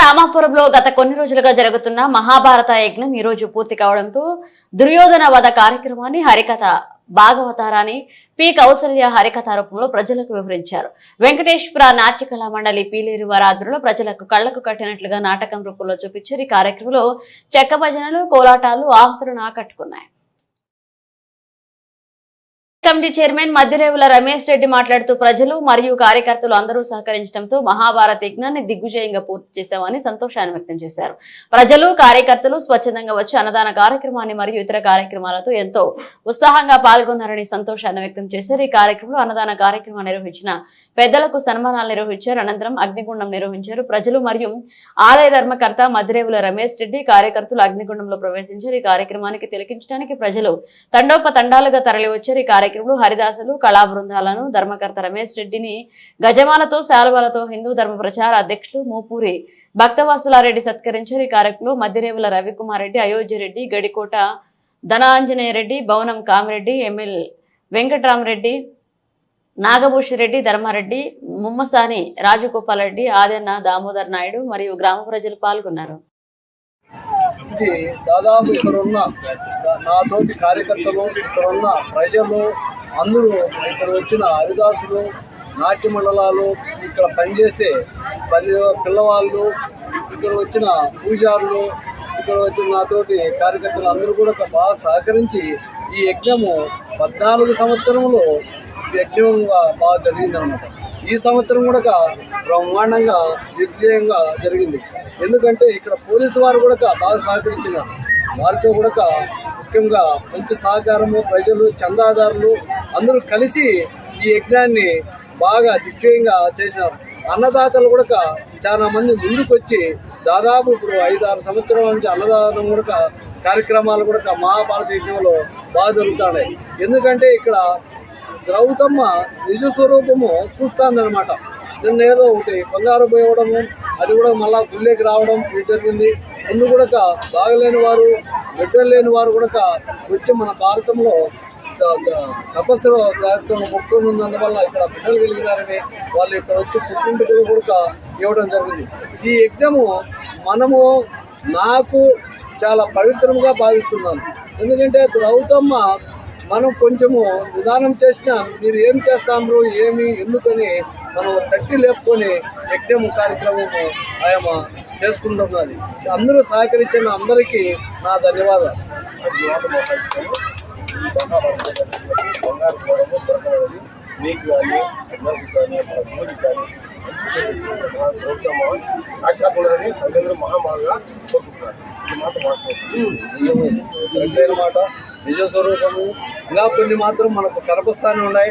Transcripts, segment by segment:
రామాపురంలో గత కొన్ని రోజులుగా జరుగుతున్న మహాభారత యజ్ఞం ఈ రోజు పూర్తి కావడంతో దుర్యోధన వధ కార్యక్రమాన్ని హరికథ భాగవతారాన్ని పి. కౌసల్య హరికథ రూపంలో ప్రజలకు వివరించారు. వెంకటేశ్వర నాట్య కళా మండలి పీలేరు వారాధ్రులు ప్రజలకు కళ్ళకు కట్టినట్లుగా నాటకం రూపంలో చూపించారు. ఈ కార్యక్రమంలో చెక్క భజనలు కోలాటాలు ఆహుతులను ఆకట్టుకున్నాయి. కమిటీ చైర్మన్ మధ్యరేవుల రమేష్ రెడ్డి మాట్లాడుతూ ప్రజలు మరియు కార్యకర్తలు అందరూ సహకరించడంతో మహాభారత యజ్ఞాన్ని దిగ్విజయంగా పూర్తి చేశామని సంతోషాన్ని వ్యక్తం చేశారు. ప్రజలు కార్యకర్తలు స్వచ్ఛందంగా వచ్చి అన్నదాన కార్యక్రమాన్ని మరియు ఇతర కార్యక్రమాలతో ఎంతో ఉత్సాహంగా పాల్గొన్నారని సంతోషాన్ని వ్యక్తం చేశారు. ఈ కార్యక్రమంలో అన్నదాన కార్యక్రమం నిర్వహించిన పెద్దలకు సన్మానాలు నిర్వహించారు. అనంతరం అగ్నిగుండం నిర్వహించారు. ప్రజలు మరియు ఆలయ ధర్మకర్త మధ్యరేవుల రమేష్ రెడ్డి కార్యకర్తలు అగ్నిగుండంలో ప్రవేశించారు. ఈ కార్యక్రమానికి తిలకించడానికి ప్రజలు తండోపతండాలుగా తరలివచ్చారు. ఈ కార్యక్రమంలో హరిదాసులు కళా బృందాలను ధర్మకర్త రమేష్ రెడ్డిని గజమాలతో శాలువాలతో హిందూ ధర్మ ప్రచార అధ్యక్షులు మూపూరి భక్తవాసులారెడ్డి సత్కరించారు ఈ కార్యక్రమంలో మధ్యరేవుల రవికుమార్ రెడ్డి అయోధ్య రెడ్డి గడికోట ధనాంజనేయ రెడ్డి భవనం కామిరెడ్డి ఎమ్మెల్ వెంకట్రామరెడ్డి నాగభూషణ రెడ్డి ధర్మారెడ్డి ముమ్మసాని రాజగోపాల్ రెడ్డి ఆదన్న దామోదర్ నాయుడు మరియు గ్రామ ప్రజలు పాల్గొన్నారు. ఇది దాదాపు ఇక్కడ ఉన్న నాతోటి కార్యకర్తలు ఇక్కడ ఉన్న ప్రజలు అందరూ ఇక్కడ వచ్చిన హరిదాసులు నాట్య మండలాలు ఇక్కడ పనిచేసే పని పిల్లవాళ్ళు ఇక్కడ వచ్చిన పూజారులు ఇక్కడ వచ్చిన నాతోటి కార్యకర్తలు అందరూ కూడా బాగా సహకరించి ఈ యజ్ఞము పద్నాలుగు సంవత్సరంలో యజ్ఞంగా బాగా జరిగిందనమాట ఈ సంవత్సరం కూడా బ్రహ్మాండంగా నిర్భయంగా జరిగింది. ఎందుకంటే ఇక్కడ పోలీసు వారు కూడా బాగా సహకరించినారు. వారితో కూడా ముఖ్యంగా మంచి సహకారము ప్రజలు చందాదారులు అందరూ కలిసి ఈ యజ్ఞాన్ని బాగా దిగ్విజయంగా చేసినారు. అన్నదాతలు కూడా చాలా మంది ముందుకొచ్చి దాదాపు ఇప్పుడు ఐదు ఆరు సంవత్సరాల నుంచి అన్నదానం కూడా కార్యక్రమాలు కూడా మహాభారత యజ్ఞంలో బాగా జరుగుతున్నాయి. ఎందుకంటే ఇక్కడ ద్రౌతమ్మ నిజ స్వరూపము చూస్తాందనమాట నిన్న ఏదో ఒకటి బంగారు పోయవడము అది కూడా మళ్ళా గుళ్ళేకి రావడం ఇది జరిగింది. ముందు కూడా బాగలేని వారు బిడ్డలు లేని వారు కూడా వచ్చి మన భారతంలో తపస్సు కార్యక్రమం మొక్కుని ఉన్నందువల్ల ఇక్కడ బిడ్డలు కలిగినారని వాళ్ళు ఇక్కడ వచ్చి పుట్టింటికి కూడా ఇవ్వడం జరిగింది. ఈ యజ్ఞము మనము నాకు చాలా పవిత్రంగా భావిస్తున్నాను. ఎందుకంటే ద్రౌతమ్మ మనం కొంచెము నిదానం చేసినా మీరు ఏం చేస్తాము ఏమి ఎందుకని మనం తట్టి లేపుకొని యజ్ఞము కార్యక్రమము ఆయమ చేసుకుంటున్నది అందరూ సహకరించిన అందరికీ నా ధన్యవాదాలు మీకు కానీ అందరికి కానీ కానీ సాక్షాత్కారని అందరూ మహామాగా కోరుకుంటున్నారు ఇది మాత్రం మాట నిజ స్వరూపము ఇలా కొన్ని మాత్రం మనకు కనపస్తానే ఉన్నాయి.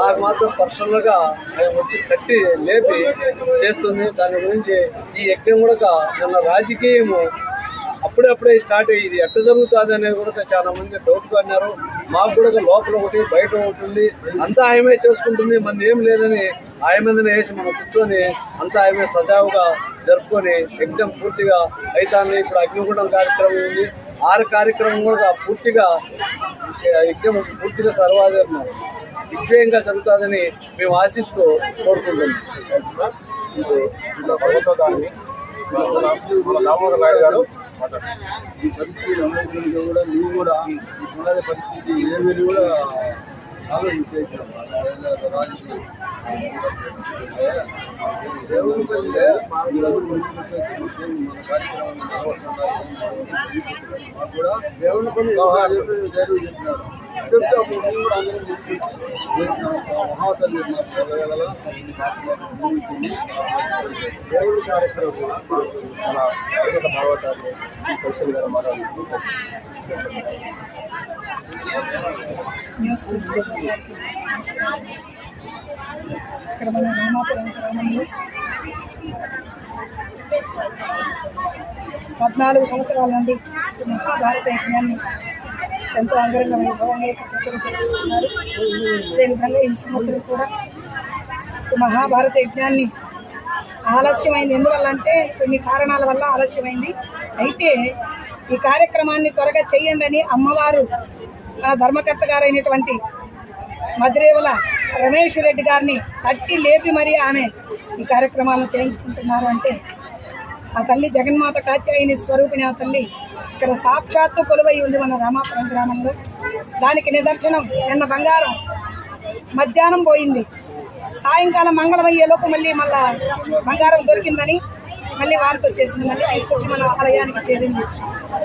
నాకు మాత్రం పర్సనల్గా ఆయన వచ్చి కట్టి లేపి చేస్తుంది. దాని గురించి ఈ యజ్ఞం కూడా మన రాజకీయము. అప్పుడప్పుడే స్టార్ట్ అయ్యి ఇది ఎట్ట జరుగుతుంది అనేది కూడా చాలా మంది డౌట్గా అన్నారు. మాకు కూడా లోపల ఒకటి బయట ఒకటి ఉంది అంతా ఆయమే చేసుకుంటుంది. మంది ఏం లేదని ఆయన మీదనే వేసి మనం కూర్చొని అంతా ఆయమే సజావుగా జరుపుకొని యజ్ఞం పూర్తిగా అవుతుంది ఇప్పుడు అగ్నిగుండం కార్యక్రమం ఉంది. ఆరు కార్యక్రమం కూడా పూర్తిగా యజ్ఞం పూర్తిగా సర్వాధి దిగ్విజయంగా జరుగుతుందని మేము ఆశిస్తూ కోరుకుంటున్నాం. దామోదర్ గారు ఈ పరిస్థితి కూడా మీరు కూడా ఈ ఉన్నది పరిస్థితి ఏమీ కూడా దేవుని కార్యక్రమం దేవుని పని చెప్పేది చెప్తే అప్పుడు మేము కూడా అందరం మహాతల్లి దేవుడి కార్యక్రమం మన వేదిక భాగవతాన్ని కౌశల్ గారు మాట్లాడుతూ ఇక్కడ మన రామాపురం గ్రామంలో పద్నాలుగు సంవత్సరాల నుండి భారత మహాభారత యజ్ఞాన్ని ఎంతో అంగరంగ వైభవంగా ఇక్కడ విధంగా అదేవిధంగా ఈ సంవత్సరం కూడా మహాభారత యజ్ఞాన్ని ఆలస్యమైంది. ఎందువల్ల అంటే కొన్ని కారణాల వల్ల ఆలస్యమైంది. అయితే ఈ కార్యక్రమాన్ని త్వరగా చేయండి అని అమ్మవారు మన ధర్మకర్త గారైనటువంటి మద్రేవల రమేష్ రెడ్డి గారిని తట్టి లేపి మరీ ఆమె ఈ కార్యక్రమాలను చేయించుకుంటున్నారు అంటే ఆ తల్లి జగన్మాత కాత్యాయని స్వరూపిణి ఆ తల్లి ఇక్కడ సాక్షాత్తు కొలువై ఉంది మన రామాపురం గ్రామంలో. దానికి నిదర్శనం నిన్న బంగారం. మధ్యాహ్నం పోయింది. సాయంకాలం మంగళమయ్యేలోపు మళ్ళీ మళ్ళా బంగారం దొరికిందని మళ్ళీ వారితో వచ్చేసింది. మళ్ళీ తీసుకొచ్చి మన ఆలయానికి చేరింది.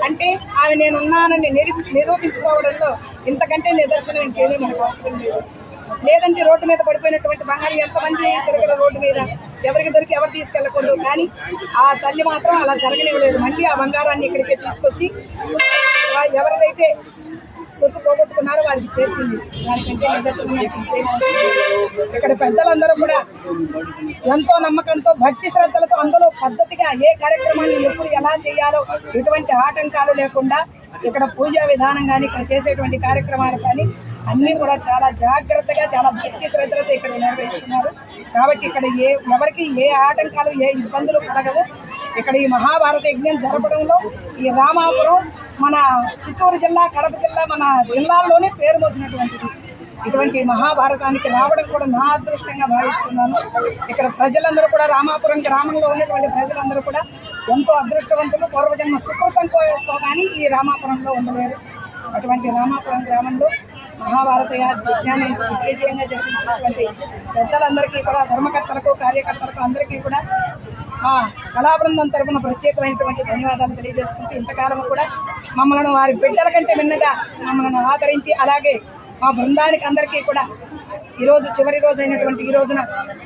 అంటే ఆమె నేను ఉన్నానని నిరూ నిరూపించుకోవడంలో ఇంతకంటే నిదర్శనం ఇంకేమీ మనకు అవసరం లేదు. లేదంటే రోడ్డు మీద పడిపోయినటువంటి బంగారం ఎంతమంది తిరగల రోడ్డు మీద ఎవరికి దొరికి ఎవరు తీసుకెళ్ళకూడదు. కానీ ఆ తల్లి మాత్రం అలా జరగనివ్వలేదు. మళ్ళీ ఆ బంగారాన్ని ఇక్కడికే తీసుకొచ్చి ఎవరిదైతే సొత్తు పోగొట్టుకున్నారో వారికి చేర్చింది. దానికంటే నిదర్శనం ఇక్కడ పెద్దలందరూ కూడా ఎంతో నమ్మకంతో భక్తి శ్రద్ధలతో అందులో పద్ధతిగా ఏ కార్యక్రమాన్ని ఎప్పుడు ఎలా చేయాలో ఎటువంటి ఆటంకాలు లేకుండా ఇక్కడ పూజా విధానం కానీ ఇక్కడ చేసేటువంటి కార్యక్రమాలు కానీ అన్నీ కూడా చాలా జాగ్రత్తగా చాలా భక్తి శ్రద్ధలతో ఇక్కడ నిర్వహిస్తున్నారు. కాబట్టి ఇక్కడ ఏ ఎవరికి ఏ ఆటంకాలు ఏ ఇబ్బందులు కలగవు. ఇక్కడ ఈ మహాభారత యజ్ఞం జరపడంలో ఈ రామాపురం మన చిత్తూరు జిల్లా కడప జిల్లా మన జిల్లాల్లోనే పేరు మోసినటువంటిది. ఇటువంటి మహాభారతానికి రావడం కూడా నా అదృష్టంగా భావిస్తున్నాను. ఇక్కడ ప్రజలందరూ కూడా రామాపురం గ్రామంలో ఉన్నటువంటి ప్రజలందరూ కూడా ఎంతో అదృష్టవంతులు పూర్వజన్మ సుకృతంతో కానీ ఈ రామాపురంలో ఉండలేరు. అటువంటి రామాపురం గ్రామంలో మహాభారత యజ్ఞాన్ని విజయంగా జరిపించినటువంటి పెద్దలందరికీ కూడా ధర్మకర్తలకు కార్యకర్తలకు అందరికీ కూడా మా కళా బృందం తరపున ప్రత్యేకమైనటువంటి ధన్యవాదాలు తెలియజేసుకుంటూ ఇంతకాలం కూడా మమ్మల్ని వారి బిడ్డల కంటే మిన్నగా మమ్మల్ని ఆదరించి అలాగే మా బృందానికి అందరికీ కూడా ఈరోజు చివరి రోజు అయినటువంటి ఈ రోజున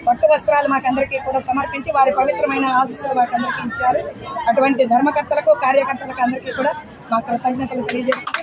పట్టు వస్త్రాలు మాకందరికీ కూడా సమర్పించి వారి పవిత్రమైన ఆశీస్సులు మాకందరికీ ఇచ్చారు. అటువంటి ధర్మకర్తలకు కార్యకర్తలకు అందరికీ కూడా మా కృతజ్ఞతలు తెలియజేసుకుంటూ